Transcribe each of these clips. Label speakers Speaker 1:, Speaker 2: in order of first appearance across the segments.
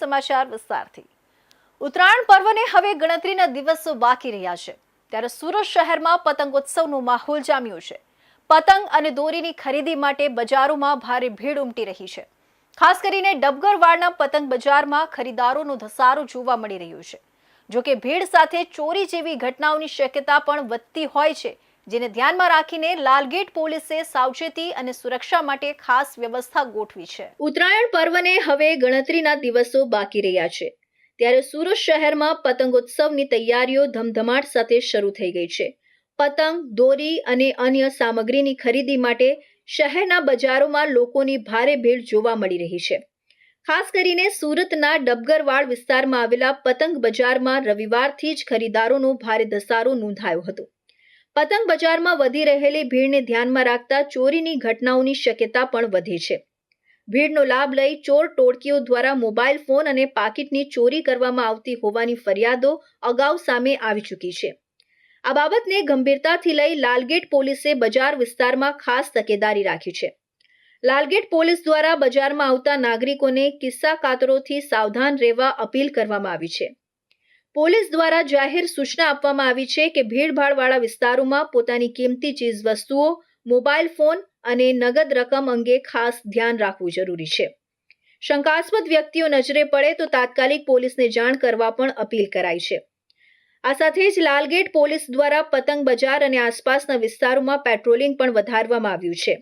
Speaker 1: સમાચાર વિસ્તારથી. ઉત્તરાયણ પર્વને હવે ગણતરીના દિવસો બાકી રહ્યા છે. ત્યારે સુરત શહેરમાં પતંગોત્સવનો માહોલ જામ્યો છે. પતંગ અને દોરીની ખરીદી માટે બજારોમાં ભારે ભીડ ઉમટી રહી છે. ખાસ કરીને ડબગરવાડના પતંગ બજારમાં ખરીદારોનો ધસારો જોવા મળી રહ્યો છે. જોકે ભીડ સાથે ચોરી જેવી ઘટનાઓની શક્યતા પણ વધતી હોય છે જેને ધ્યાનમાં રાખીને લાલગેટ પોલીસે સાવચેતી અને સુરક્ષા માટે ખાસ વ્યવસ્થા ગોઠવી છે. ઉત્તરાયણ પર્વને હવે ગણતરીના દિવસો બાકી રહ્યા છે. ત્યારે સુરત શહેરમાં પતંગોત્સવની તૈયારીઓ ધમધમાટ સાથે શરૂ થઈ ગઈ છે. પતંગ, દોરી અને અન્ય સામગ્રીની ખરીદી માટે શહેરના બજારોમાં લોકોની ભારે ભીડ જોવા મળી રહી છે. ખાસ કરીને સુરતના ડબગરવાડ વિસ્તારમાં આવેલા પતંગ બજારમાં રવિવારથી જ ખરીદારોનો ભારે ધસારો નોંધાયો હતો. પતંગ બજારમાં વધી રહેલી ભીડને ધ્યાનમાં રાખતા ચોરીની ઘટનાઓની શક્યતા પણ વધી છે. ભીડનો લાભ લઈ ચોર ટોળકીઓ દ્વારા મોબાઈલ ફોન અને પાકીટની ચોરી કરવામાં આવતી હોવાની ફરિયાદો અગાઉ સામે આવી ચૂકી છે. આ બાબતને ગંભીરતાથી લઈ લાલગેટ પોલીસે બજાર વિસ્તારમાં ખાસ તકેદારી રાખી છે. લાલગેટ પોલીસ દ્વારા બજારમાં આવતા નાગરિકોને કિસ્સા કાતરોથી સાવધાન રહેવા અપીલ કરવામાં આવી છે. પોલીસ દ્વારા જાહેર સૂચના આપવામાં આવી છે કે ભીડભાડવાળા વિસ્તારોમાં પોતાની કિંમતી ચીજ વસ્તુઓ, મોબાઈલ ફોન અને નગદ રકમ અંગે ખાસ ધ્યાન રાખવું જરૂરી છે. શંકાસ્પદ વ્યક્તિઓ નજરે પડે તો તાત્કાલિક પોલીસને જાણ કરવા પણ અપીલ કરાઈ છે. આ સાથે જ લાલગેટ પોલીસ દ્વારા પતંગ બજાર અને આસપાસના વિસ્તારોમાં પેટ્રોલિંગ પણ વધારવામાં આવ્યું છે.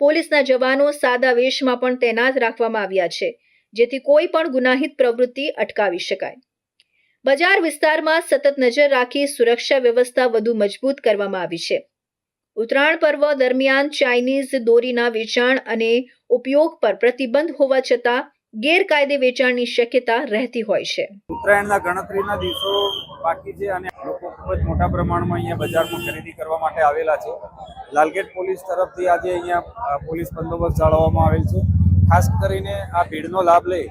Speaker 1: પોલીસના જવાનો સાદા વેશમાં પણ તૈનાત રાખવામાં આવ્યા છે, જેથી કોઈ પણ ગુનાહિત પ્રવૃત્તિ અટકાવી શકાય. બજાર વિસ્તારમાં સતત નજર રાખી સુરક્ષા વ્યવસ્થા વધુ મજબૂત કરવામાં આવી છે. ઉત્તરાયણ પર્વ દરમિયાન ચાઇનીઝ દોરીના વેચાણ અને ઉપયોગ પર પ્રતિબંધ હોવા છતાં ગેરકાયદે વેચાણની શક્યતા રહેતી હોય છે.
Speaker 2: ઉત્તરાયણના ગણતરીના દિવસો બાકી છે અને લોકો ખૂબ જ મોટા પ્રમાણમાં અહીંયા બજારમાં ખરીદી કરવા માટે આવેલા છે. લાલગેટ પોલીસ તરફથી આજે અહીંયા પોલીસ બંદોબસ્ત જાળવવામાં આવેલ છે. ખાસ કરીને આ ભીડનો લાભ લઈ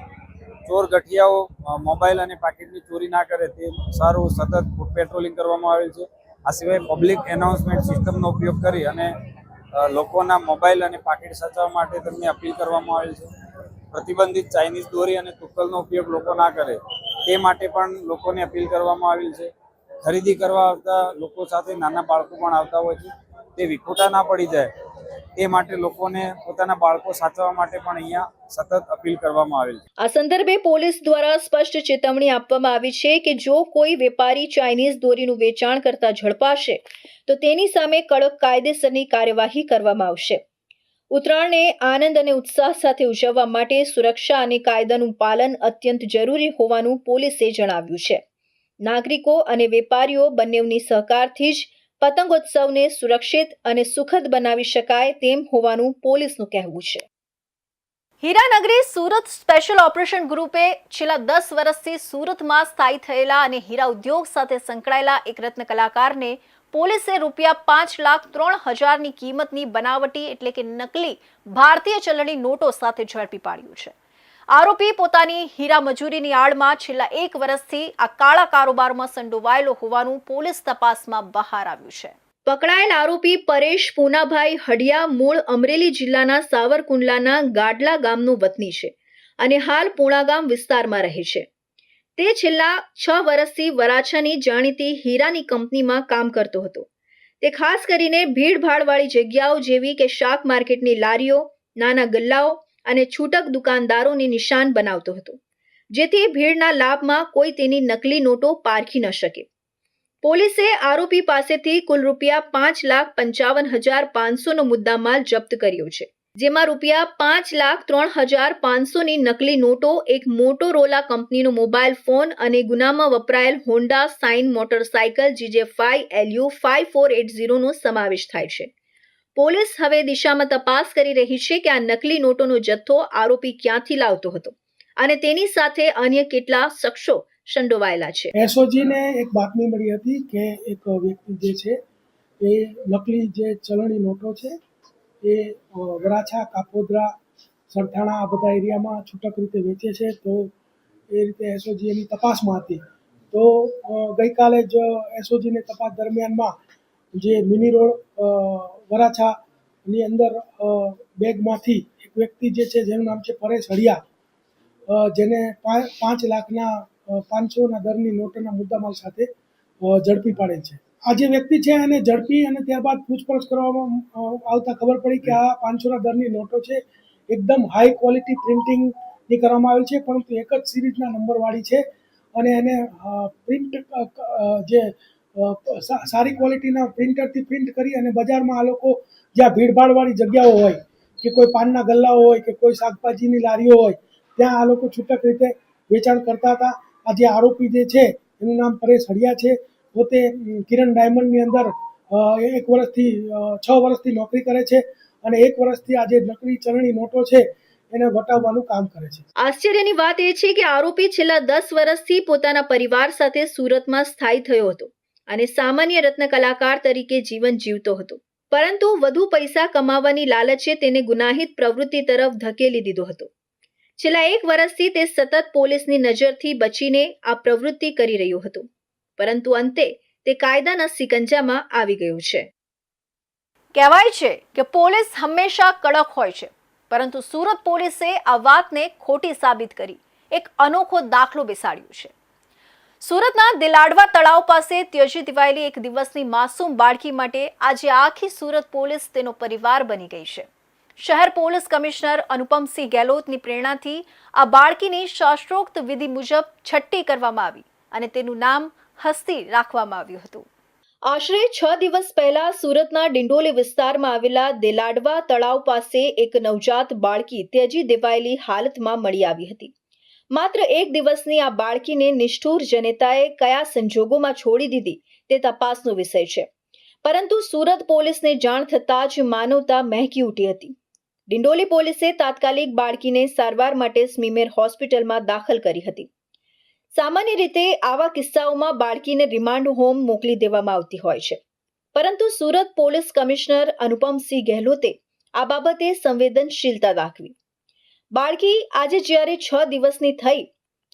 Speaker 2: ચોર ગઠિયાઓ મોબાઈલ અને પાકીટની ચોરી ના કરે તે સારું સતત પેટ્રોલિંગ કરવામાં આવેલ છે. આ સિવાય પબ્લિક એનાઉન્સમેન્ટ સિસ્ટમનો ઉપયોગ કરી અને લોકોના મોબાઈલ અને પાકીટ સાચવવા માટે તેમને અપીલ કરવામાં આવેલ છે. પ્રતિબંધિત ચાઇનીઝ દોરી અને તુક્કલનો ઉપયોગ લોકો ના કરે તે માટે પણ લોકોને અપીલ કરવામાં આવેલ છે. ખરીદી કરવા આવતા લોકો સાથે નાના બાળકો પણ આવતા હોય છે. તે વિખોટા ના પડી જાય. તે માટે લોકોને પોતાના બાળકો સાચવવા માટે પણ અહીંયા સતત અપીલ કરવામાં આવેલ
Speaker 1: આ સંદર્ભે પોલીસ દ્વારા સ્પષ્ટ ચેતવણી આપવામાં આવી છે કે જો કોઈ વેપારી ચાઇનીઝ દોરીનું વેચાણ કરતા ઝડપાશે, તો તેની સામે કડક કાયદેસરની કાર્યવાહી કરવામાં આવશે. ઉત્તરાયણને આનંદ અને ઉત્સાહ સાથે ઉજવવા માટે સુરક્ષા અને કાયદાનું પાલન અત્યંત જરૂરી હોવાનું પોલીસે જણાવ્યું છે. નાગરિકો અને વેપારીઓ બંનેની સહકારથી જ પતંગોત્સવને સુરક્ષિત અને સુખદ બનાવી શકાય તેમ હોવાનું પોલીસનું કહેવું છે. હીરાનગરી સુરત સ્પેશિયલ ઓપરેશન ગ્રુપે છેલ્લા દસ વર્ષથી સુરતમાં સ્થાયી થયેલા અને હીરા ઉદ્યોગ સાથે સંકળાયેલા એક રત્ન કલાકારને પોલીસે રૂપિયા પાંચ લાખ ત્રણ હજારની કિંમતની બનાવટી એટલે કે નકલી ભારતીય ચલણી નોટો સાથે ઝડપી પાડ્યું છે. આરોપી પોતાની હીરા મજૂરીની આડમાં છેલ્લા એક વર્ષથી આ કાળા કારોબારમાં સંડોવાયેલો હોવાનું પોલીસ તપાસમાં બહાર આવ્યું છે. પકડાયેલ આરોપી પરેશ પૂનાભાઈ હડિયા મૂળ અમરેલી જિલ્લાના સાવરકુંડલાના ગાડલા ગામનો વતની છે અને હાલ પૂણાગામ વિસ્તારમાં રહે છે. તે છેલ્લા છ વર્ષથી વરાછાની જાણીતી હીરાની કંપનીમાં કામ કરતો હતો. તે ખાસ કરીને ભીડભાડવાળી જગ્યાઓ જેવી કે શાક માર્કેટની લારીઓ, નાના ગલ્લાઓ અને છૂટક દુકાનદારોને નિશાન બનાવતો હતો, જેથી ભીડના લાભમાં કોઈ તેની નકલી નોટો પારખી ન શકે. પોલીસે આરોપી પાસેથી કુલ રૂપિયા પાંચ લાખ પંચાવન હજાર પાંચસોનો મુદ્દામાલ જપ્ત કર્યો છે, જેમાં રૂપિયા પાંચ લાખ ત્રણ હજાર પાંચસોની નકલી નોટો, એક મોટોરોલા કંપનીનો મોબાઈલ ફોન અને ગુનામાં વપરાયેલ Honda Shine motorcycle GJ five LU five four eight ઝીરોનો સમાવેશ થાય છે. પોલીસ હવે દિશામાં તપાસ કરી રહી છે કે આ નકલી નોટોનો જથ્થો આરોપી ક્યાંથી લાવતો હતો. અને તેની સાથે અન્ય કેટલા શખ્સો સંડોવાયેલા છે.
Speaker 3: એસઓજીને એક બાતમી મળી હતી કે એક વ્યક્તિ જે છે, એ નકલી જે ચલણી નોટો છે, એ વરાછા, કાપોદ્રા, સરથાણા આ બધા એરિયામાં છૂટક રીતે વેચે છે. તો એ રીતે એસઓજી એની તપાસમાં હતી. તો ગઈકાલે જ એસઓજીની તપાસ દરમિયાનમાં જે મિની રોડ વરાછા વરાછાની અંદર બેગમાંથી એક વ્યક્તિ જે છે જેનું નામ છે પરેશ હળિયા જેને પાંચ લાખના પાંચસોના દરની નોટોના મુદ્દામાલ સાથે ઝડપી પાડે છે. આ જે વ્યક્તિ છે એને ઝડપી અને ત્યારબાદ પૂછપરછ કરવામાં આવતા ખબર પડી કે આ પાંચસોના દરની નોટો છે, એકદમ હાઈ ક્વોલિટી પ્રિન્ટિંગની કરવામાં આવેલ છે, પરંતુ એક જ સિરીઝના નંબરવાળી છે અને એને પ્રિન્ટ જે સારી ક્વોલિટીના પ્રિન્ટરથી પ્રિન્ટ કરી અને બજારમાં આ લોકો જ્યાં ભીડભાડવાળી જગ્યાઓ હોય, કે કોઈ પાનના ગલ્લાઓ હોય, કે કોઈ શાકભાજીની લારીઓ હોય, ત્યાં આ લોકો છૂટક રીતે વેચાણ કરતા હતા. આ જે આરોપી જે છે, એનું નામ પરેશ હડિયા છે. પોતે કિરણ ડાયમંડની અંદર એક વર્ષથી છ વર્ષથી નોકરી કરે છે અને એક વર્ષથી આ જે નકલી ચલણી નોટો છે, એને વટાવવાનું કામ કરે છે.
Speaker 1: આશ્ચર્યની વાત એ છે કે આરોપી છેલ્લા દસ વર્ષથી પોતાના પરિવાર સાથે સુરતમાં સ્થાયી થયો હતો. અને સામાન્ય રત્ન કલાકાર તરીકે જીવન જીવતો હતો. પરંતુ વધુ પૈસા કમાવાની લાલચે તેને ગુનાહિત પ્રવૃત્તિ તરફ ધકેલી દીધો હતો. છેલ્લા એક વર્ષથી તે સતત પોલીસની નજરથી બચીને આ પ્રવૃત્તિ કરી રહ્યો હતો. પરંતુ અંતે તે કાયદાના સિકંજામાં આવી ગયો છે. કહેવાય છે કે પોલીસ હંમેશા કડક હોય છે, પરંતુ સુરત પોલીસે આ વાતને ખોટી સાબિત કરી, એક અનોખો દાખલો બેસાડ્યો છે. સુરતના દિલાડવા તળાવ પાસે ત્યજી દિવાયેલી એક દિવસની માસૂમ બાળકી માટે આજે આખી સુરત પોલીસ તેનો પરિવાર બની ગઈ છે. શહેર પોલીસ કમિશનર અનુપમસિંહ ગેહલોતની પ્રેરણાથી આ બાળકીની શાસ્ત્રોક્ત વિધિ મુજબ છઠ્ઠી કરવામાં આવી અને તેનું નામ હસ્તી રાખવામાં આવ્યું હતું. આશરે છ દિવસ પહેલા સુરતના ડિંડોલી વિસ્તારમાં આવેલા દેલાડવા તળાવ પાસે એક નવજાત બાળકી ત્યજી દેવાયેલી હાલતમાં મળી આવી હતી. માત્ર એક દિવસની આ બાળકીને નિષ્ઠુર જનેતાએ કયા સંજોગોમાં છોડી દીધી તે તપાસનો વિષય છે. પરંતુ સુરત પોલીસને જાણ થતાં જ માનવતા મહેકી ઉઠી હતી. ડિંડોલી પોલીસે તાત્કાલિક બાળકીને સારવાર માટે સ્મીમેર હોસ્પિટલમાં દાખલ કરી હતી. સામાન્ય રીતે આવા કિસ્સાઓમાં બાળકીને રિમાન્ડ હોમ મોકલી દેવામાં આવતી હોય છે. પરંતુ સુરત પોલીસ કમિશનર અનુપમસિંહ ગેહલોતે આ બાબતે સંવેદનશીલતા દાખવી. બાળકી આજે જ્યારે છ દિવસની થઈ,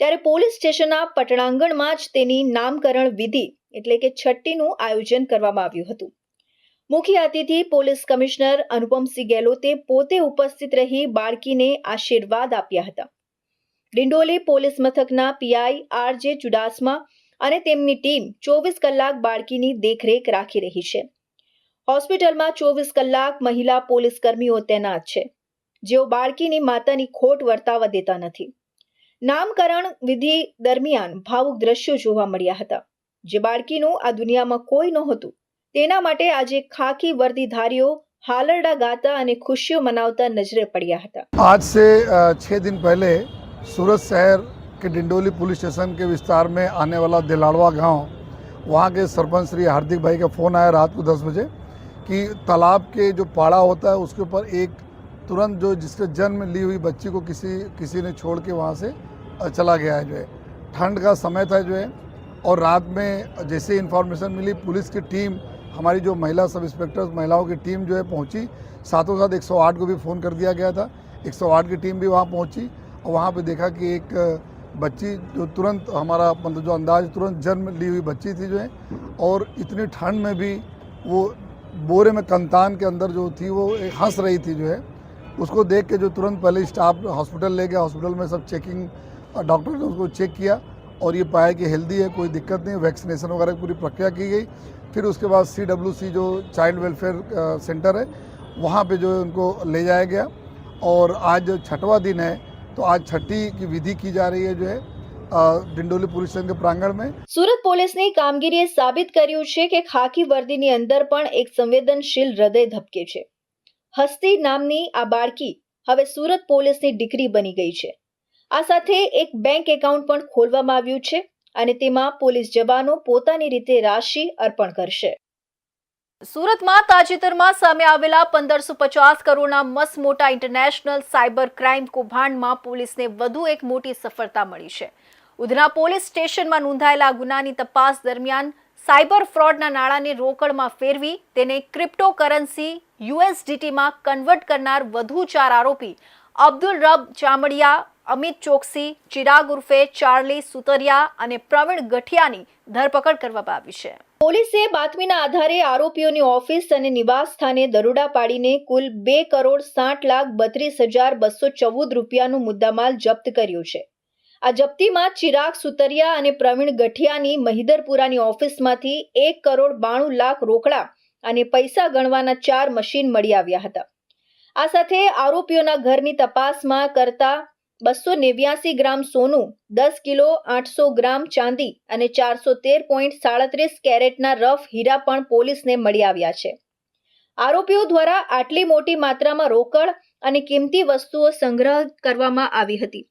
Speaker 1: ત્યારે પોલીસ સ્ટેશનના પટણાંગણમાં જ તેની નામકરણ વિધિ એટલે કે છઠ્ઠીનું આયોજન કરવામાં આવ્યું હતું. મુખ્ય અતિથિ પોલીસ કમિશનર અનુપમસિંહ ગેહલોતે પોતે ઉપસ્થિત રહી બાળકીને આશીર્વાદ આપ્યા હતા. ડિંડોલી પોલીસ મથકના પીઆઈ આર જે ચુડાસમા અને તેમની ટીમ ચોવીસ કલાક બાળકીની દેખરેખ રાખી રહી છે. હોસ્પિટલમાં ચોવીસ કલાક મહિલા પોલીસ કર્મીઓ તૈનાત છે. જેઓ બાળકીની માતાની ખોટ વર્તાવા દેતા નથી નામકરણ વિધિ દરમિયાન ભાવુક દ્રશ્યો જોવા મળ્યા હતા જે બાળકીનું આ દુનિયામાં કોઈ નહોતું તેના માટે આજે ખાકી વર્દીધારીઓ હાલરડા ગાતા અને ખુશીઓ મનાવતા નજરે પડ્યા હતા
Speaker 4: आज से अ, छः दिन पहले सूरत शहर के डिंडोली पुलिस स्टेशन के विस्तार में आने वाला दिलाड़वा गांव वहाँ के सरपंच श्री हार्दिक भाई का फ़ोन आया रात को दस बजे कि तालाब के जो पाड़ा होता है उसके ऊपर एक तुरंत जो जिसके जन्म ली हुई बच्ची को किसी किसी ने छोड़ के वहाँ से चला गया है, जो है। ठंड का समय था, जो है, और रात में जैसे इन्फॉर्मेशन मिली, पुलिस की टीम हमारी जो महिला सब इंस्पेक्टर महिलाओं की टीम जो है, पहुँची। साथों साथ 108 को भी फ़ोन कर दिया गया था। 108 की टीम भी वहाँ पहुँची और वहाँ पे देखा कि एक बच्ची जो तुरंत हमारा मतलब जो अंदाज, तुरंत जन्म ली हुई बच्ची थी, जो है, और इतनी ठंड में भी वो बोरे में कंतान के अंदर जो थी, वो हंस रही थी, जो है। उसको देख के जो तुरंत पहले स्टाफ हॉस्पिटल ले गया हॉस्पिटल में सब चेकिंग डॉक्टर ने उसको चेक किया और ये पाया कि हेल्दी है कोई दिक्कत नहीं वैक्सीनेशन वगैरह की पूरी प्रक्रिया की गई फिर उसके बाद सी डब्ल्यू सी जो चाइल्ड वेलफेयर सेंटर है वहाँ पे जो है उनको ले जाया गया और आज जो छठवां दिन है तो आज छठी की विधि की जा रही है जो है अ, डिंडोली पुलिस स्टेशन के प्रांगण में
Speaker 1: સુરત પોલીસની કામગીરીએ સાબિત કર્યું છે કે ખાકી વર્દીની અંદર પણ એક સંવેદનશીલ હૃદય ધબકે છે હસ્તી નામની આ બાળકી હવે સુરત પોલીસની ડિગ્રી બની ગઈ છે. આ સાથે એક બેંક એકાઉન્ટ પણ ખોલવામાં આવ્યું છે અને તેમાં પોલીસ જવાનો પોતાની રીતે રાશિ અર્પણ કરશે. સુરતમાં તાજેતરમાં સામે આવેલા પંદરસો પચાસ કરોડના મસમોટા મોટા ઇન્ટરનેશનલ સાયબર ક્રાઇમ કૌભાંડમાં પોલીસને વધુ એક મોટી સફળતા મળી છે. ઉધના પોલીસ સ્ટેશનમાં નોંધાયેલા ગુનાની તપાસ દરમિયાન સાયબર ફ્રોડના નાણાંને રોકડમાં ફેરવી તેને ક્રિપ્ટોકરન્સી યુએસડીટીમાં કન્વર્ટ કરનાર વધુ ચાર આરોપી, અબ્દુલ રબ ચામડિયા, અમિત ચોકસી, ચિરાગ ઉર્ફે ચાર્લી સુતરિયા અને પ્રવીણ ગઠિયાની ધરપકડ કરવામાં આવી છે. પોલીસે બાતમીના આધારે આરોપીઓની ઓફિસ અને નિવાસ સ્થાને દરોડા પાડીને કુલ બે કરોડ સાઠ લાખ બત્રીસ હજાર બસો ચૌદ રૂપિયાનું મુદ્દામાલ જપ્ત કર્યો છે. આ જપ્તીમાં ચિરાગ સુતરિયા અને પ્રવીણ ગઠિયાની મહિદરપુરાની ઓફિસમાંથી એક કરોડ બાણું લાખ રોકડા અને પૈસા ગણવાના ચાર મશીન મળી આવ્યા હતા. આ સાથે આરોપીઓના ઘરની તપાસમાં કરતા બસો નેવ્યાસી ગ્રામ સોનું, દસ કિલો આઠસો ગ્રામ ચાંદી અને ચારસો તેર પોઈન્ટ સાડત્રીસ કેરેટના રફ હીરા પણ પોલીસને મળી આવ્યા છે. આરોપીઓ દ્વારા આટલી મોટી માત્રામાં રોકડ અને કિંમતી વસ્તુઓ સંગ્રહ કરવામાં આવી હતી.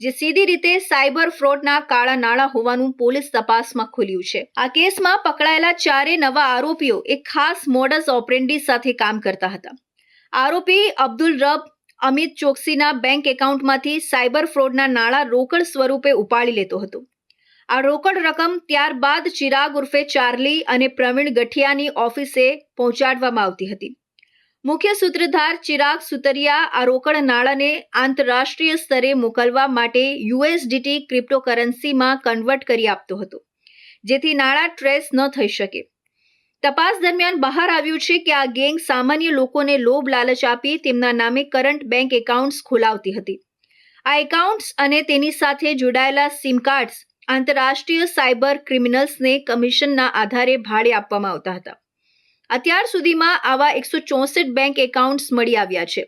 Speaker 1: જે સીધી રીતે સાયબર ફ્રોડના કાળા નાણાં હોવાનું પોલીસ તપાસમાં ખુલ્યું છે. આ કેસમાં પકડાયેલા ચારે નવા આરોપીઓ એક ખાસ મોડસ ઓપરેન્ડી સાથે કામ કરતા હતા. આરોપી અબ્દુલ રબ, અમિત ચોકસીના બેંક એકાઉન્ટમાંથી સાયબર ફ્રોડના નાણાં રોકડ સ્વરૂપે ઉપાડી લેતો હતો. આ રોકડ રકમ ત્યારબાદ ચિરાગ ઉર્ફે ચાર્લી અને પ્રવીણ ગઠિયાની ઓફિસે પહોંચાડવામાં આવતી હતી. મુખ્ય સૂત્રધાર ચિરાગ સુતરિયા આ રોકડ નાણાંને આંતરરાષ્ટ્રીય સ્તરે મોકલવા માટે યુએસડીટી ક્રિપ્ટોકરન્સીમાં કન્વર્ટ કરી આપતો હતો, જેથી નાણાં ટ્રેસ ન થઈ શકે. તપાસ દરમિયાન બહાર આવ્યું છે કે આ ગેંગ સામાન્ય લોકોને લોભ લાલચ આપી તેમના નામે કરંટ બેંક એકાઉન્ટ્સ ખોલાવતી હતી. આ એકાઉન્ટ્સ અને તેની સાથે જોડાયેલા સિમ કાર્ડ્સ આંતરરાષ્ટ્રીય સાયબર ક્રિમિનલ્સને કમિશનના આધારે ભાડે આપવામાં આવતા હતા. અત્યાર સુધીમાં આવા એકસો ચોસઠ બેંક એકાઉન્ટ્સ મળી આવ્યા છે,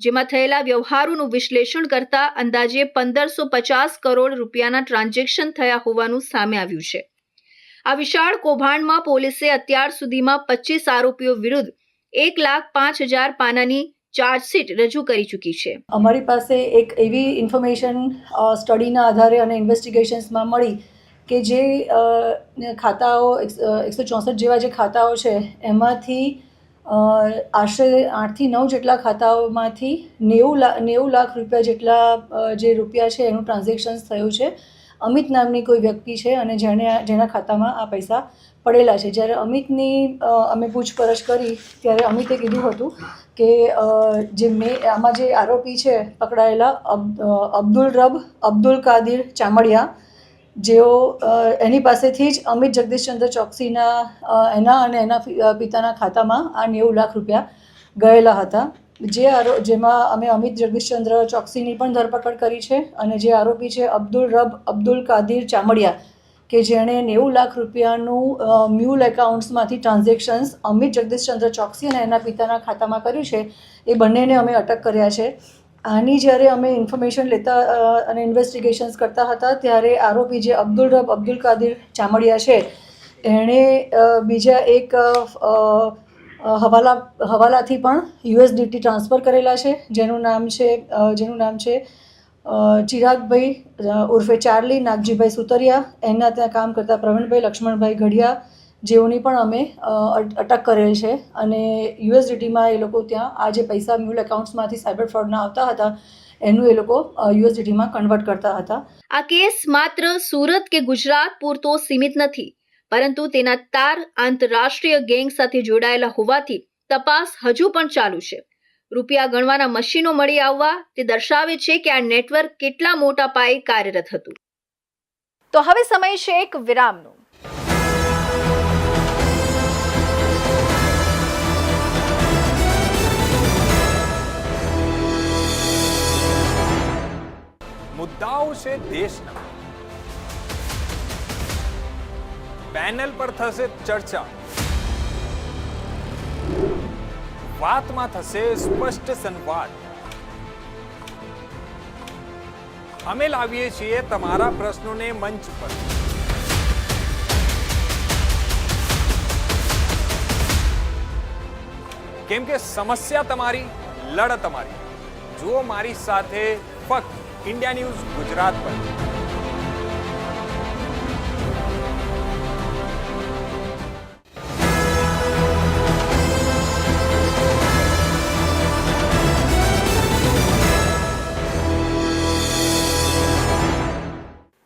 Speaker 1: જેમાં થયેલા વ્યવહારોનું વિશ્લેષણ કરતા અંદાજે પંદરસો પચાસ કરોડ રૂપિયાના ટ્રાન્ઝેક્શન થયા હોવાનું સામે આવ્યું છે. આ વિશાળ કૌભાંડમાં પોલીસે અત્યાર સુધીમાં પચીસ આરોપીઓ વિરુદ્ધ એક લાખ પાંચ હજાર પાનાની ચાર્જશીટ રજૂ કરી ચૂકી છે.
Speaker 5: અમારી પાસે એક એવી ઇન્ફોર્મેશન સ્ટડીના આધારે અને ઇન્વેસ્ટિગેશન્સમાં મળી કે જે ખાતાઓ એકસો ચોસઠ જેવા જે ખાતાઓ છે, એમાંથી આશરે આઠથી નવ જેટલા ખાતાઓમાંથી નેવું લાખ નેવું લાખ રૂપિયા જેટલા જે રૂપિયા છે એનું ટ્રાન્ઝેક્શન્સ થયું છે. અમિત નામની કોઈ વ્યક્તિ છે અને જેણે જેના ખાતામાં આ પૈસા પડેલા છે. જ્યારે અમિતની અમે પૂછપરછ કરી, ત્યારે અમિતે કીધું હતું કે જે મેં, આમાં જે આરોપી છે, પકડાયેલા અબ- અબ્દુલ રબ, અબ્દુલ કાદિર ચામડિયા જેઓ એની પાસેથી જ અમિત જગદીશચંદ્ર ચોકસીના એના અને એના પિતાના ખાતામાં આ નેવું લાખ રૂપિયા ગયેલા હતા. જે આરો, જેમાં અમે અમિત જગદીશચંદ્ર ચોકસીની પણ ધરપકડ કરી છે અને જે આરોપી છે અબ્દુલ રબ, અબ્દુલ કાદિર ચામડિયા, કે જેણે નેવું લાખ રૂપિયાનું મ્યુલ એકાઉન્ટ્સમાંથી ટ્રાન્ઝેક્શન્સ અમિત જગદીશચંદ્ર ચોકસી અને એના પિતાના ખાતામાં કર્યું છે, એ બંનેને અમે અટક કર્યા છે. આની જ્યારે અમે ઇન્ફોર્મેશન લેતા અને ઇન્વેસ્ટિગેશન્સ કરતા હતા, ત્યારે આરોપી જે અબ્દુલ રબ, અબ્દુલ કાદિર ચામડિયા છે, એણે બીજા એક હવાલા, હવાલાથી પણ યુએસડીટી ટ્રાન્સફર કરેલા છે, જેનું નામ છે જેનું નામ છે ચિરાગભાઈ ઉર્ફે ચાર્લી નાગજીભાઈ સુતરિયા. એના ત્યાં કામ કરતા પ્રવીણભાઈ, લક્ષ્મણભાઈ ઘડિયા જેઓની પણ અમે અટક કરેલ છે અને યુએસડીટીમાં એ લોકો ત્યાં આ જે પૈસા મ્યુલ એકાઉન્ટ્સમાંથી સાયબર ફ્રોડના આવતા હતા એનું એ લોકો યુએસડીટીમાં કન્વર્ટ કરતા હતા.
Speaker 1: આ કેસ માત્ર સુરત કે ગુજરાત પૂરતો સીમિત નથી પરંતુ તેના તાર આંતરરાષ્ટ્રીય ગેંગ સાથે જોડાયેલા હોવાથી તપાસ હજુ પણ ચાલુ છે. રૂપિયા ગણવાના મશીનો મળી આવવા તે દર્શાવે છે કે આ નેટવર્ક કેટલા મોટા પાયે કાર્યરત હતું. તો હવે સમય છે એક વિરામનો.
Speaker 6: મુદ્દાઓ છે દેશના પેનલ પર થશે ચર્ચા વાતમાં થશે સ્પષ્ટ સંવાદ અમે લાવીએ છીએ તમારા પ્રશ્નોને મંચ પર કેમ કે સમસ્યા તમારી લડત તમારી જુઓ મારી સાથે ફક્ત ઇન્ડિયા ન્યૂઝ ગુજરાત પર.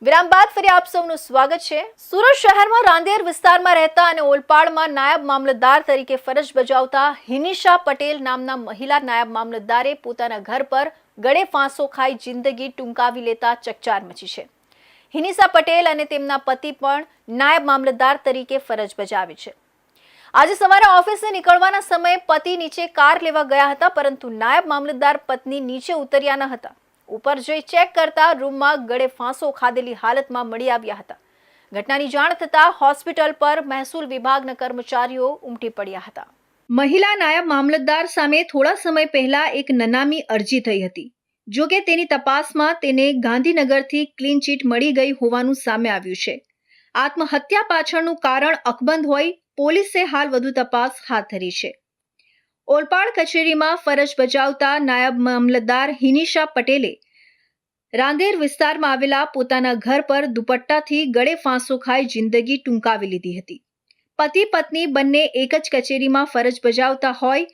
Speaker 1: વિરામ બાદ ફરી આપ સૌનું સ્વાગત છે. સુરત શહેરમાં રાંદેર વિસ્તારમાં રહેતા અને ઓલપાડમાં નાયબ મામલતદાર તરીકે ફરજ બજાવતા હિનિશા પટેલ નામના મહિલા નાયબ મામલતદારે પોતાના ઘર પર ગળે ફાંસો ખાઈ જિંદગી ટૂંકાવી લેતા ચકચાર મચી છે. હિનિસા પટેલ અને તેમના પતિ પણ નાયબ મામલતદાર તરીકે ફરજ બજાવે છે. આજે સવારે ઓફિસે નીકળવાના સમયે પતિ નીચે કાર લેવા ગયા હતા, પરંતુ નાયબ મામલતદાર પત્ની નીચે ઉતર્યા ન હતા. ઉપર જઈ ચેક કરતા રૂમમાં ગળે ફાંસો ખાધેલી હાલતમાં મળી આવ્યા હતા. ઘટનાની જાણ થતાં હોસ્પિટલ પર મહેસૂલ વિભાગના કર્મચારીઓ ઉમટી પડ્યા હતા. મહિલા નાયબ મામલતદાર સામે થોડા સમય પહેલા એક નનામી અરજી થઈ હતી. જો કે તેની તપાસમાં તેને ગાંધીનગરથી ક્લીન ચીટ મળી ગઈ હોવાનું સામે આવ્યું છે. આત્મહત્યા પાછળનું કારણ અકબંધ હોય, પોલીસે હાલ વધુ તપાસ હાથ ધરી છે. ઓલપાડ કચેરીમાં ફરજ બજાવતા નાયબ મામલતદાર હિનિશા પટેલે રાંદેર વિસ્તારમાં આવેલા પોતાના ઘર પર દુપટ્ટાથી ગળે ફાંસો ખાઈ જિંદગી ટૂંકાવી લીધી હતી. પતિ પત્ની બંને એક જ કચેરીમાં ફરજ બજાવતા હોય,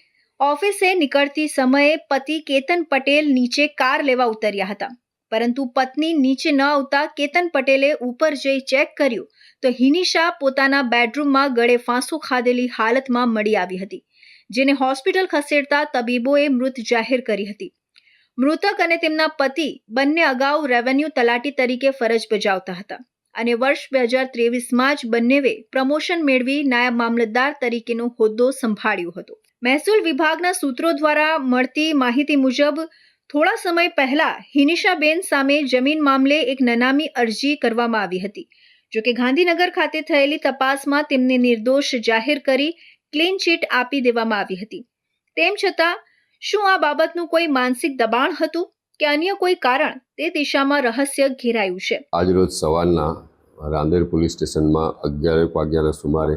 Speaker 1: ઓફિસે નીકળતી સમયે પતિ કેતન પટેલ નીચે કાર લેવા ઉતર્યા હતા. પરંતુ પત્ની નીચે ન આવતા કેતન પટેલે ઉપર જઈ ચેક કર્યું તો હિનિશા પોતાના બેડરૂમમાં ગળે ફાંસો ખાધેલી હાલતમાં મળી આવી હતી, જેને હોસ્પિટલ ખસેડતા તબીબોએ મૃત જાહેર કરી હતી. મૃતક અને તેમના પતિ બંને અગાઉ રેવન્યુ તલાટી તરીકે ફરજ બજાવતા હતા. અને વર્ષ બે હજાર ત્રેવીસમાં જ બંનેવે પ્રમોશન મેળવી નાયબ મામલતદાર તરીકેનો હોદ્દો સંભાળ્યો હતો. મહેસૂલ વિભાગના સૂત્રો દ્વારા મળતી માહિતી મુજબ, થોડા સમય પહેલા હિનિશાબેન સામે જમીન મામલે એક નનામી અરજી કરવામાં આવી હતી. જોકે ગાંધીનગર ખાતે થયેલી તપાસમાં તેમને નિર્દોષ જાહેર કરી ક્લીન ચીટ આપી દેવામાં આવી હતી. તેમ છતાં, શું આ બાબતનું કોઈ માનસિક દબાણ હતું? કે અન્ય કોઈ કારણ તે દિશામાં રહસ્ય ઘેરાયું છે?
Speaker 7: આજરોજ સવારના રાંદેર પોલીસ સ્ટેશનમાં અગિયાર વાગ્યાના સુમારે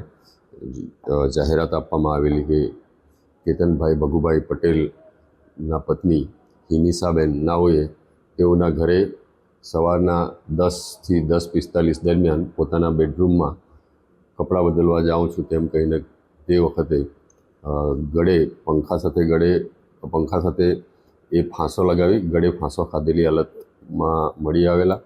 Speaker 7: જાહેરાત આપવામાં આવેલી કે કેતનભાઈ ભગુભાઈ પટેલના પત્ની હિનિસાબેન નાઓએ તેઓના ઘરે સવારના દસથી દસ પિસ્તાલીસ દરમિયાન પોતાના બેડરૂમમાં કપડાં બદલવા જાઉં છું તેમ કહીને તે વખતે ગળે, પંખા સાથે ગળે, પંખા સાથે એ ફાંસો લગાવી, ગળે ફાંસો ખાધેલી હાલતમાં મળી આવેલા.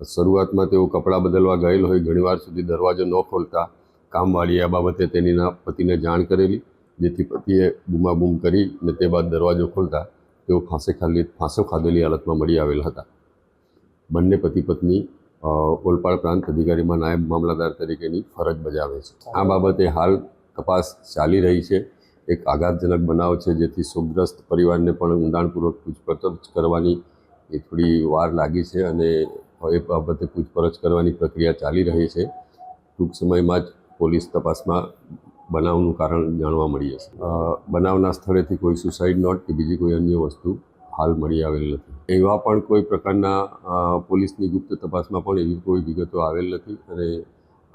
Speaker 7: શરૂઆતમાં તેઓ કપડાં બદલવા ગયેલ હોય, ઘણીવાર સુધી દરવાજો ન ખોલતા કામવાળીએ આ બાબતે તેનીના પતિને જાણ કરેલી, જેથી પતિએ બૂમાબૂમ કરી ને તે બાદ દરવાજો ખોલતા તેઓ ફાંસે ખાલી, ફાંસો ખાધેલી હાલતમાં મળી આવેલા હતા. બંને પતિ પત્ની ઓલપાડ પ્રાંત અધિકારીમાં નાયબ મામલતદાર તરીકેની ફરજ બજાવે છે. આ બાબતે હાલ તપાસ ચાલી રહી છે. એક આઘાતજનક બનાવ છે, જેથી શોકગ્રસ્ત પરિવારને પણ ઊંડાણપૂર્વક પૂછપરછ કરવાની એ થોડી વાર લાગી છે અને એ બાબતે પૂછપરછ કરવાની પ્રક્રિયા ચાલી રહી છે. ટૂંક સમયમાં જ પોલીસ તપાસમાં બનાવનું કારણ જાણવા મળી જશે. બનાવના સ્થળેથી કોઈ સુસાઇડ નોટ કે બીજી કોઈ અન્ય વસ્તુ હાલ મળી આવેલ નથી. એવા પણ કોઈ પ્રકારના પોલીસની ગુપ્ત તપાસમાં પણ એવી કોઈ વિગતો આવેલ નથી અને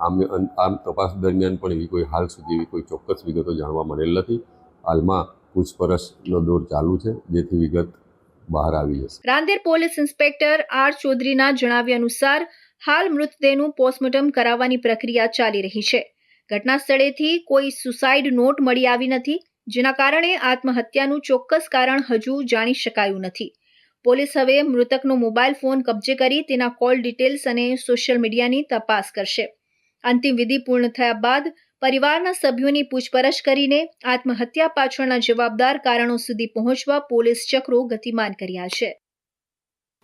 Speaker 7: આમ આમ તપાસ દરમિયાન પણ એવી કોઈ હાલ સુધી એવી કોઈ ચોક્કસ વિગતો જાણવા મળેલ નથી. હાલમાં પૂછપરછનો દોર ચાલુ છે, જેથી વિગત બહાર આવી જશે.
Speaker 1: રાંદેર પોલીસ ઇન્સ્પેક્ટર આર ચૌધરીના જણાવ્યા અનુસાર, હાલ મૃતદેહનું પોસ્ટમોર્ટમ કરાવવાની પ્રક્રિયા ચાલી રહી છે. ઘટના સ્થળેથી કોઈ સુસાઇડ નોટ મળી આવી નથી, જેના કારણે આત્મહત્યાનું ચોક્કસ કારણ હજુ જાણી શકાયું નથી. પોલીસ હવે મૃતકનો મોબાઈલ ફોન કબજે કરી તેના કોલ ડિટેલ્સ અને સોશિયલ મીડિયાની તપાસ કરશે. અંતિમ વિધિ પૂર્ણ થયા બાદ પરિવારના સભ્યોની પૂછપરછ કરીને આત્મહત્યા પાછળના જવાબદાર કારણો સુધી પહોંચવા પોલીસ ચક્રો ગતિમાન કર્યા છે.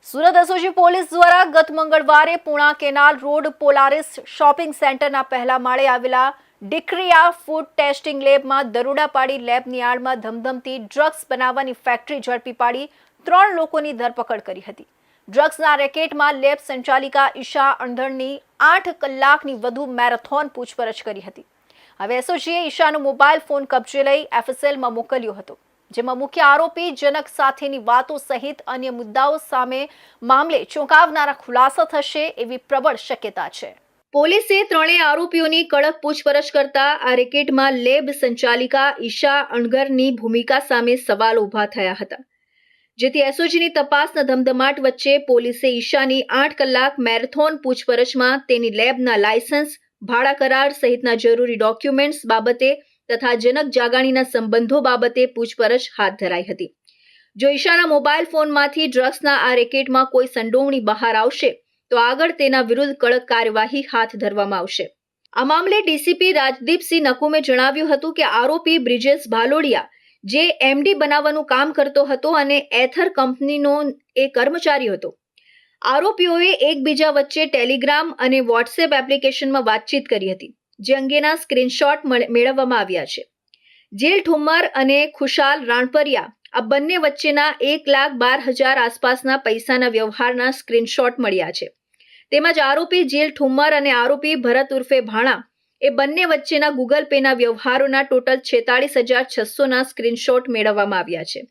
Speaker 1: સુરત એસઓજી પોલીસ દ્વારા ગત મંગળવારે Puna canal road Polaris shopping સેન્ટરના પહેલા માળે આવેલા ડિક્રિયા ફૂડ ટેસ્ટિંગ લેબમાં દરોડા પાડી લેબની આડમાં ધમધમતી ડ્રગ્સ બનાવવાની ફેક્ટરી ઝડપી પાડી ત્રણ લોકોની ધરપકડ કરી હતી. ડ્રગ્સના રેકેટમાં લેબ સંચાલિકા ઈશા અણધણની આઠ કલાકની વધુ મેરેથોન પૂછપરછ કરી હતી. હવે એસઓજીએ ઈશાનો મોબાઈલ ફોન કબજે લઈ એફએસએલમાં મોકલ્યો હતો, જેમાં મુખ્ય આરોપી જનક સાથેની વાતો સહિત અન્ય મુદ્દાઓ સામે મામલે ચોંકાવનારા ખુલાસા થશે એવી પ્રબળ શક્યતા છે. પોલીસે ત્રણેય આરોપીઓની કડક પૂછપરછ કરતા આ રેકેટમાં લેબ સંચાલિકા ઈશા અણગરની ભૂમિકા સામે સવાલ ઊભા થયા હતા. જેથી એસઓજીની તપાસના ધમધમાટ વચ્ચે પોલીસે ઈશાની આઠ કલાક મેરેથોન પૂછપરછમાં તેની લેબના લાયસન્સ, ભાડા કરાર સહિતના જરૂરી ડોક્યુમેન્ટ્સ બાબતે તથા જનક જાગાણીના સંબંધો બાબતે પૂછપરછ હાથ ધરાઈ હતી. જો ઈશાના મોબાઈલ ફોનમાંથી ડ્રગ્સના આ રેકેટમાં કોઈ સંડોવણી બહાર આવશે, તો આગળ તેના વિરુદ્ધ કડક કાર્યવાહી હાથ ધરવામાં આવશે. આ મામલે ડીસીપી રાજદીપસિંહ નકુમે જણાવ્યું હતું કે આરોપી બ્રિજેશ ભાલોડિયા જે એમડી બનાવવાનું કામ કરતો હતો અને એથર કંપનીનો એ કર્મચારી હતો. આરોપીઓએ એકબીજા વચ્ચે ટેલિગ્રામ અને વોટ્સએપ એપ્લિકેશનમાં વાતચીત કરી હતી, જે અંગેના સ્ક્રીનશોટ મળ- મેળવવામાં આવ્યા છે. જેલ ઠુમ્મર અને ખુશાલ રાણપરિયા આ બંને વચ્ચેના એક લાખ બાર હજાર આસપાસના પૈસાના વ્યવહારના સ્ક્રીનશોટ મળ્યા છે. તેમજ આરોપી જેલ ઠુમ્મર અને આરોપી ભરત ઉર્ફે ભાણા એ બંને વચ્ચેના ગૂગલ પેના વ્યવહારોના ટોટલ છેતાળીસ હજાર છસોના સ્ક્રીનશોટ મેળવવામાં આવ્યા છે.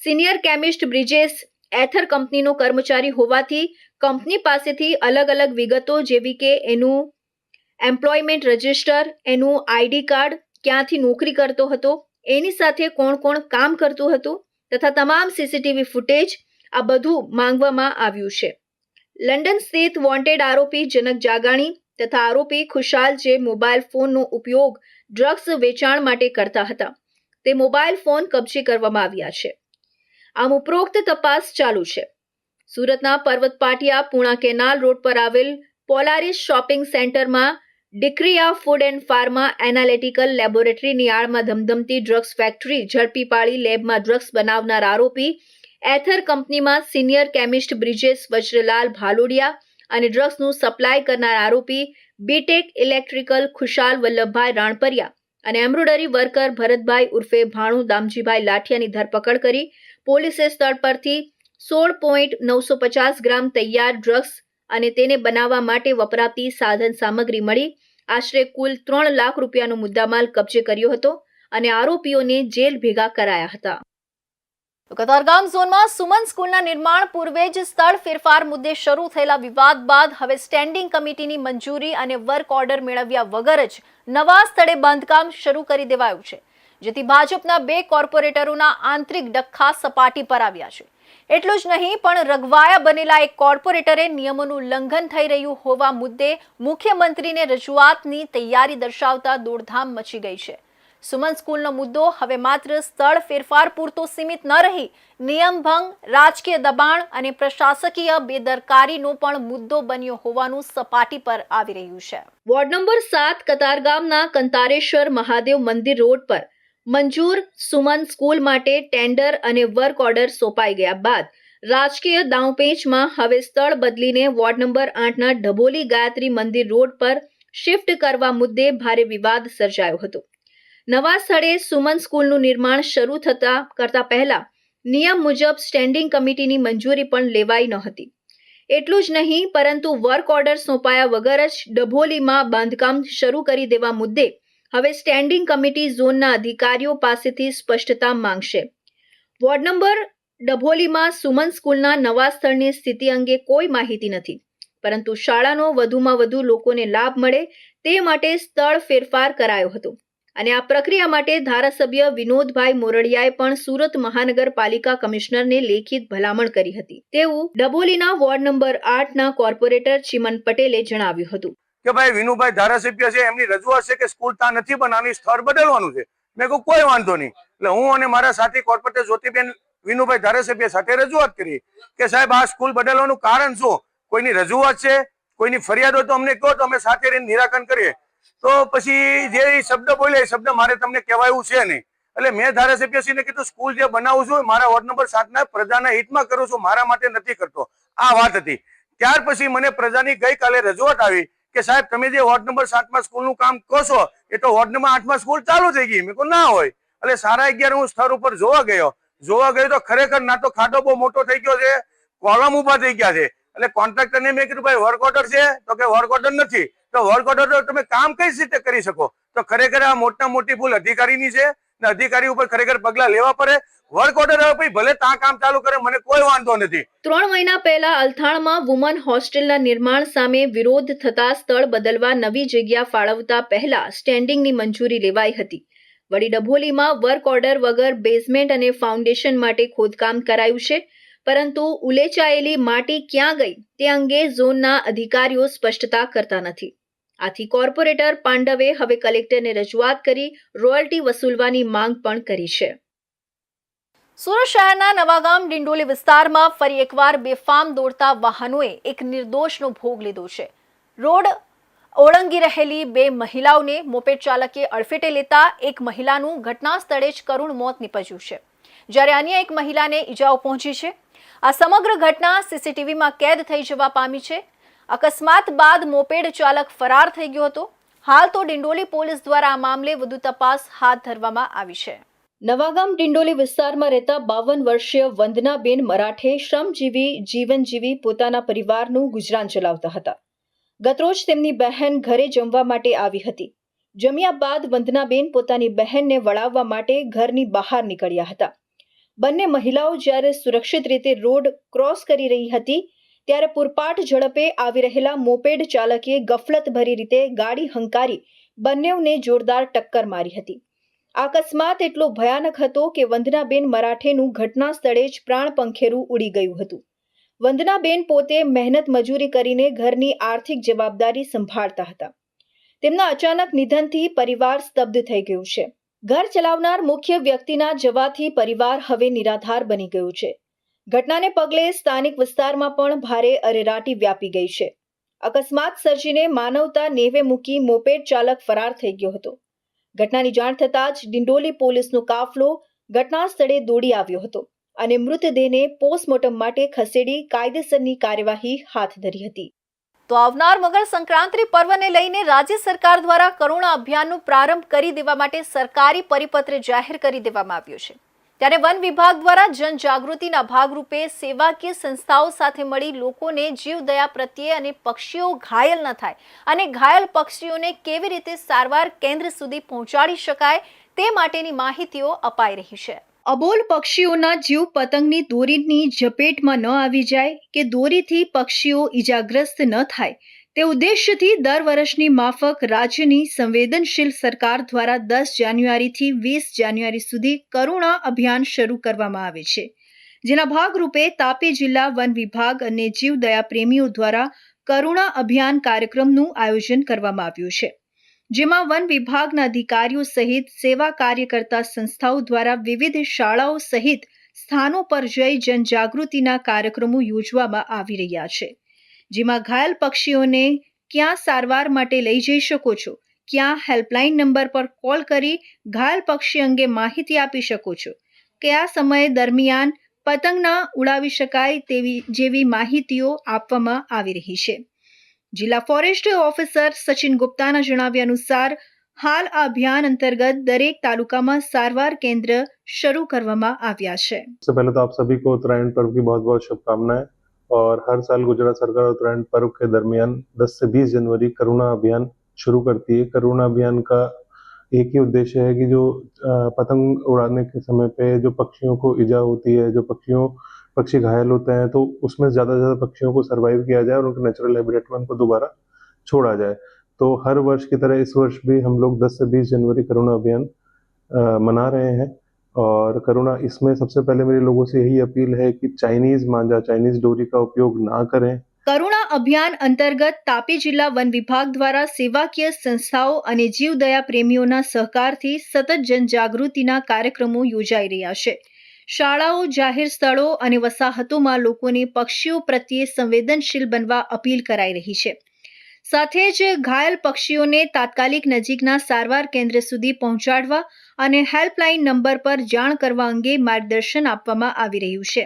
Speaker 1: સિનિયર કેમિસ્ટ બ્રિજેશ એથર કંપનીનો કર્મચારી હોવાથી કંપની પાસેથી અલગ અલગ વિગતો જેવી કે એનું એમ્પ્લોયમેન્ટ રજિસ્ટર, એનું આઈડી કાર્ડ, ક્યાંથી નોકરી કરતો હતો, એની સાથે કોણ કોણ કામ કરતું હતું તથા તમામ સીસીટીવી ફૂટેજ આ બધું માંગવામાં આવ્યું છે. લંડન સ્થિત વોન્ટેડ આરોપી જનક જાગાણી તથા આરોપી ખુશાલ જે મોબાઈલ ફોનનો ઉપયોગ ડ્રગ્સ વેચાણ માટે કરતા હતા. તે મોબાઈલ ફોન કબજે કરવામાં આવ્યા છે. આમ ઉપરોક્ત તપાસ ચાલુ છે. સુરતના પર્વત પાટિયા પૂણા કેનાલ રોડ પર આવેલ પોલારિસ શોપિંગ સેન્ટરમાં Dikriya food and pharma analytical લેબોરેટરીની આડમાં ધમધમતી ડ્રગ્સ ફેક્ટરી ઝડપી પાડી લેબમાં ડ્રગ્સ બનાવનાર આરોપી એથર કંપનીમાં સિનિયર કેમિસ્ટ બ્રિજેશ વજ્રલાલ ભાલોડિયા અને ડ્રગ્સનું સપ્લાય કરનાર આરોપી B Tech electrical Khushal Vallabhbhai Ranpariya અને એમ્બ્રોડરી વર્કર ભરતભાઈ ઉર્ફે ભાણુ દામજીભાઈ લાઠિયાની ધરપકડ કરી પોલીસે સ્થળ પરથી સોળ પોઈન્ટ નવસો પચાસ ગ્રામ તૈયાર ડ્રગ્સ અને તેને બનાવવા માટે વપરાતી સાધન સામગ્રી મળી. આશરે કુલ ત્રણ લાખ રૂપિયાનો મુદ્દામાલ કબજે કર્યો હતો અને આરોપીઓને જેલ ભેગા કરાયા હતા. કતારગામ ઝોનમાં સુમન સ્કૂલના નિર્માણ પૂર્વે જ સ્થળ ફેરફાર મુદ્દે શરૂ થયેલા વિવાદ બાદ હવે સ્ટેન્ડિંગ કમિટીની મંજૂરી અને વર્ક ઓર્ડર મેળવ્યા વગર જ નવા સ્થળે બાંધકામ શરૂ કરી દેવાયું છે, જેથી ભાજપના બે કોર્પોરેટરોના આંતરિક ડખ્ખા સપાટી પર આવ્યા છે. એટલું જ નહીં, પણ રઘવાયા બનેલા એક કોર્પોરેટરે નિયમોનું ઉલ્લંઘન થઈ રહ્યું હોવા મુદ્દે મુખ્યમંત્રીને રજૂઆતની તૈયારી દર્શાવતા દોડધામ મચી ગઈ છે. સુમન સ્કૂલનો મુદ્દો હવે માત્ર સ્થળ ફેરફાર પૂરતો સીમિત ન રહી નિયમભંગ રાજકીય દબાણ અને પ્રશાસકીય બેદરકારીનો પણ મુદ્દો બન્યો હોવાનું સપાટી પર આવી રહ્યું છે. વોર્ડ નંબર સાત કતારગામના કંતારેશ્વર મહાદેવ મંદિર રોડ પર મંજૂર સુમન સ્કૂલ માટે ટેન્ડર અને વર્ક ઓર્ડર સોંપાઈ ગયા બાદ રાજકીય દાવપેચમાં હવે સ્થળ બદલીને વોર્ડ નંબર આઠના ઢબોલી ગાયત્રી મંદિર રોડ પર શિફ્ટ કરવા મુદ્દે ભારે વિવાદ સર્જાયો હતો. નવા સ્થળે સુમન સ્કૂલનું નિર્માણ શરૂ થતા કરતા પહેલા નિયમ મુજબ સ્ટેન્ડિંગ કમિટીની મંજૂરી પણ લેવાઈ ન હતી એટલું જ નહીં, પરંતુ વર્ક ઓર્ડર સોંપાયા વગર જ ડભોલીમાં બાંધકામ શરૂ કરી દેવા મુદ્દે હવે સ્ટેન્ડિંગ કમિટી ઝોનના અધિકારીઓ પાસેથી સ્પષ્ટતા માંગશે. વોર્ડ નંબર ડભોલીમાં સુમન સ્કૂલના નવા સ્થળની સ્થિતિ અંગે કોઈ માહિતી નથી, પરંતુ શાળાનો વધુમાં વધુ લોકોને લાભ મળે તે માટે સ્થળ ફેરફાર કરાયો હતો. અને આ પ્રક્રિયા માટે ધારાસભ્ય વિનોદભાઈ મોરડિયાએ પણ સુરત મહાનગરપાલિકા કમિશનરને લેખિત ભલામણ કરી હતી. તેવું ડબોલીના વોર્ડ નંબર આઠના કોર્પોરેટર ચિમન પટેલે જણાવ્યું હતું.
Speaker 8: કે ભાઈ, વિનુભાઈ ધારાસભ્ય છે, એમની રજૂઆત છે કે સ્કૂલ ત્યાં નથી બનાવવાની સ્થળ બદલવાનું છે. મેં કહું કોઈ વાંધો નહીં. એટલે હું અને મારા સાથી કોર્પોરેટર જ્યોતિબેન વિનુભાઈ ધારાસભ્ય સાથે રજૂઆત કરી કે, સાહેબ, આ સ્કૂલ બદલવાનું કારણ શું? કોઈની રજૂઆત છે? કોઈની ફરિયાદ તો અમને કહો તો અમે સાથે રહીને નિરાકરણ કરીએ. તો પછી જે શબ્દ બોલ્યા એ શબ્દ મારે તમને કહેવાયું છે નહીં. એટલે મેં ધારાસભ્યશ્રીને કીધું, સ્કૂલ જે બનાવું છું મારા વોર્ડ નંબર સાતના પ્રજાના હિતમાં કરું છું, મારા માટે નથી કરતો. આ વાત હતી. ત્યાર પછી મને પ્રજાની ગઈકાલે રજૂઆત આવી કે, સાહેબ, તમે જે વોર્ડ નંબર સાતમાં સ્કૂલનું કામ કરશો, એ તો વોર્ડ નંબર આઠમાં સ્કૂલ ચાલુ થઈ ગઈ. મેં ના હોય. એટલે સાડા અગિયાર હું સ્થળ ઉપર જોવા ગયો. જોવા ગયો તો ખરેખર ના તો ખાડો બહુ મોટો થઈ ગયો છે. કોલમ ઊભા થઈ ગયા છે. એટલે કોન્ટ્રાક્ટરને મેં કીધું, ભાઈ વર્ક ઓર્ડર છે. તો કે વર્ક ઓર્ડર નથી. તો વર્ક ઓર્ડર તમે કામ કઈ રીતે કરી શકો? તો ખરેખર આ મોટા મોટી ભૂલ અધિકારીની છે ને અધિકારી ઉપર ખરેખર પગલા લેવા પડે. વર્ક ઓર્ડર હવે પછી ભલે ત્યાં કામ ચાલુ કરે, મને કોઈ વાંધો નથી.
Speaker 1: ત્રણ મહિના પહેલા અલથાણમાં વુમન હોસ્ટેલના નિર્માણ સામે વિરોધ થતા સ્થળ બદલવા નવી જગ્યા ફાળવતા પહેલા સ્ટેન્ડિંગની મંજૂરી લેવાઈ હતી. વળી ડભોલીમાં વર્ક ઓર્ડર વગર બેઝમેન્ટ અને ફાઉન્ડેશન માટે ખોદકામ કરાયું છે. પરંતુ ઉલેચાયેલી માટી ક્યાં ગઈ તે અંગે ઝોનના અધિકારીઓ સ્પષ્ટતા કરતા નથી. આથી કોર્પોરેટર પાંડવે હવે કલેક્ટરને રજૂઆત કરી રોયલ્ટી વસૂલવાની માંગ પણ કરી છે. સુરત શહેરના નવાગામ ડિંડોલી વિસ્તારમાં ફરી એકવાર બેફામ દોડતા વાહનોએ એક નિર્દોષનો ભોગ લીધો છે. રોડ ઓળંગી રહેલી બે મહિલાઓને મોપેડ ચાલકે અડફેટે લેતા એક મહિલાનું ઘટના સ્થળે જ કરુણ મોત નીપજ્યું છે. જ્યારે અન્ય એક મહિલાને ઈજાઓ પહોંચી છે. આ સમગ્ર ઘટના સીસીટીવીમાં કેદ થઈ જવા પામી છે. અકસ્માત બાદ મોપેડ ચાલક ફરાર થઈ ગયો હતો. હાલ તો ડિંડોલી પોલીસ દ્વારા આ મામલે વધુ તપાસ હાથ ધરવામાં આવી છે. નવાગામ ડિંડોલી વિસ્તારમાં રહેતા બાવન વર્ષીય વંદનાબેન મરાઠે શ્રમજીવી જીવન જીવી પોતાના પરિવારનું ગુજરાન ચલાવતા હતા. ગતરોજ તેમની બહેન ઘરે જમવા માટે આવી હતી. જમ્યા બાદ વંદનાબેન પોતાની બહેનને વળાવવા માટે ઘરની બહાર નીકળ્યા હતા. બંને મહિલાઓ જ્યારે સુરક્ષિત રીતે રોડ ક્રોસ કરી રહી હતી ત્યારે પૂરપાટ ઝડપે આવી રહેલા મોપેડ ચાલકે ગફલતભરી રીતે ગાડી હંકારી બંનેવને જોરદાર ટક્કર મારી હતી. અકસ્માત એટલો ભયાનક હતો કે વંદનાબેન મરાઠેનું ઘટના સ્થળે જ પ્રાણ પંખેરું ઉડી ગયું હતું. વંદનાબેન પોતે મહેનત મજૂરી કરીને ઘરની આર્થિક જવાબદારી સંભાળતા હતા. તેમના અચાનક નિધનથી પરિવાર સ્તબ્ધ થઈ ગયું છે. ઘર ચલાવનાર મુખ્ય વ્યક્તિના જવાથી પરિવાર હવે નિરાધાર બની ગયું છે. ઘટનાને પગલે સ્થાનિક વિસ્તારમાં પણ ભારે અરેરાટી વ્યાપી ગઈ છે. અકસ્માત સર્જીને માનવતા નેવે મૂકી મોપેડ ચાલક ફરાર થઈ ગયો હતો. ઘટનાની જાણ થતાં જ ડિંડોલી પોલીસનો કાફલો ઘટના સ્થળે દોડી આવ્યો હતો અને મૃતદેહને પોસ્ટમોર્ટમ માટે ખસેડી કાયદેસરની કાર્યવાહી હાથ ધરી હતી. તો આવનાર મકર સંક્રાંતિ પર્વને લઈને રાજ્ય સરકાર દ્વારા કરુણા અભિયાનનો પ્રારંભ કરી દેવા માટે સરકારી પરિપત્ર જાહેર કરી દેવામાં આવ્યો છે. ત્યારે વન વિભાગ દ્વારા જનજાગૃતિના ભાગરૂપે સેવાકીય સંસ્થાઓ સાથે મળી લોકોને જીવદયા પ્રત્યે અને પક્ષીઓ ઘાયલ ન થાય અને ઘાયલ પક્ષીઓને કેવી રીતે સારવાર કેન્દ્ર સુધી પહોંચાડી શકાય તે માટેની માહિતીઓ અપાઈ રહી છે. અબોલ પક્ષીઓના જીવ પતંગની દોરીની ઝપેટમાં ન આવી જાય કે દોરીથી પક્ષીઓ ઈજાગ્રસ્ત ન થાય તે ઉદ્દેશ્યથી દર વર્ષની માફક રાજ્યની સંવેદનશીલ સરકાર દ્વારા દસ જાન્યુઆરીથી વીસ જાન્યુઆરી સુધી કરુણા અભિયાન શરૂ કરવામાં આવે છે. જેના ભાગરૂપે તાપી જિલ્લા વન વિભાગ અને જીવદયા પ્રેમીઓ દ્વારા કરુણા અભિયાન કાર્યક્રમનું આયોજન કરવામાં આવ્યું છે. જેમાં વન વિભાગના અધિકારીઓ સહિત સેવા કાર્ય કરતા સંસ્થાઓ દ્વારા વિવિધ શાળાઓ સહિત સ્થાનો પર જઈ જનજાગૃતિના કાર્યક્રમો યોજવામાં આવી રહ્યા છે. જેમાં ઘાયલ પક્ષીઓને ક્યાં સારવાર માટે લઈ જઈ શકો છો ક્યાં હેલ્પલાઇન નંબર પર કોલ કરી ઘાયલ પક્ષી અંગે માહિતી આપી શકો છો કયા સમય દરમિયાન પતંગ ના ઉડાવી શકાય તેવી જેવી માહિતીઓ આપવામાં આવી રહી છે જિલ્લા ફોરેસ્ટ ઓફિસર સચિન ગુપ્તાના જણાવ્યા અનુસાર હાલ આ અભિયાન અંતર્ગત દરેક તાલુકામાં સારવાર કેન્દ્ર શરૂ કરવામાં આવ્યા છે
Speaker 9: सबसे पहले तो आप सभी को उत्तरायण पर्व की बहुत बहुत शुभकामनाएं और हर साल गुजरात सरकार उत्तरायण पर्व के दरमियान 10 से 20 जनवरी करुणा अभियान शुरू करती है। करुणा अभियान का एक ही उद्देश्य है कि जो पतंग उड़ाने के समय पे जो पक्षियों को इजा होती है, जो पक्षियों, पक्षी घायल होते हैं तो उसमें ज़्यादा से ज़्यादा पक्षियों को सर्वाइव किया जाए और उनके नेचुरल हैबिटेट में उनको दोबारा छोड़ा जाए। तो हर वर्ष की तरह इस वर्ष भी हम लोग 10 से 20 जनवरी करुणा अभियान मना रहे हैं। और करुणा इसमें सबसे पहले मेरे लोगों से यही अपील है कि चाइनीज मांझा चाइनीज डोरी का उपयोग ना करें
Speaker 1: કરુણા અભિયાન અંતર્ગત તાપી જિલ્લા વન વિભાગ દ્વારા સેવાકીય સંસ્થાઓ અને જીવદયા પ્રેમીઓના સહકારથી સતત જનજાગૃતિના કાર્યક્રમો યોજાઈ રહ્યા છે શાળાઓ જાહેર સ્થળો અને વસાહતોમાં લોકોને પક્ષીઓ પ્રત્યે સંવેદનશીલ બનવા અપીલ કરાઈ રહી છે સાથે જ ઘાયલ પક્ષીઓને તાત્કાલિક નજીકના સારવાર કેન્દ્ર સુધી પહોંચાડવા અને હેલ્પલાઇન નંબર પર જાણ કરવા અંગે માર્ગદર્શન આપવામાં આવી રહ્યું છે.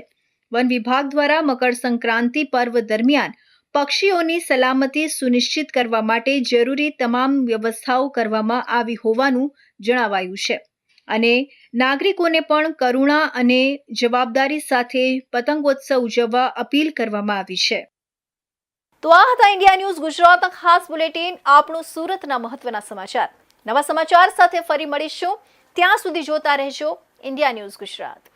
Speaker 1: વન વિભાગ દ્વારા મકર સંક્રાંતિ પર્વ દરમિયાન પક્ષીઓની સલામતી સુનિશ્ચિત કરવા માટે જરૂરી તમામ વ્યવસ્થાઓ કરવામાં આવી હોવાનું જણાવાયું છે. અને નાગરિકોને પણ કરુણા અને જવાબદારી સાથે પતંગોત્સવ ઉજવવા અપીલ કરવામાં આવી છે. તો આ હતા ઇન્ડિયા ન્યૂઝ ગુજરાતના ખાસ બુલેટિન આપણું સુરતના મહત્વના સમાચાર. નવા સમાચાર સાથે ફરી મળીશું. ત્યાં સુધી જોતા રહેજો. India news Gujarat.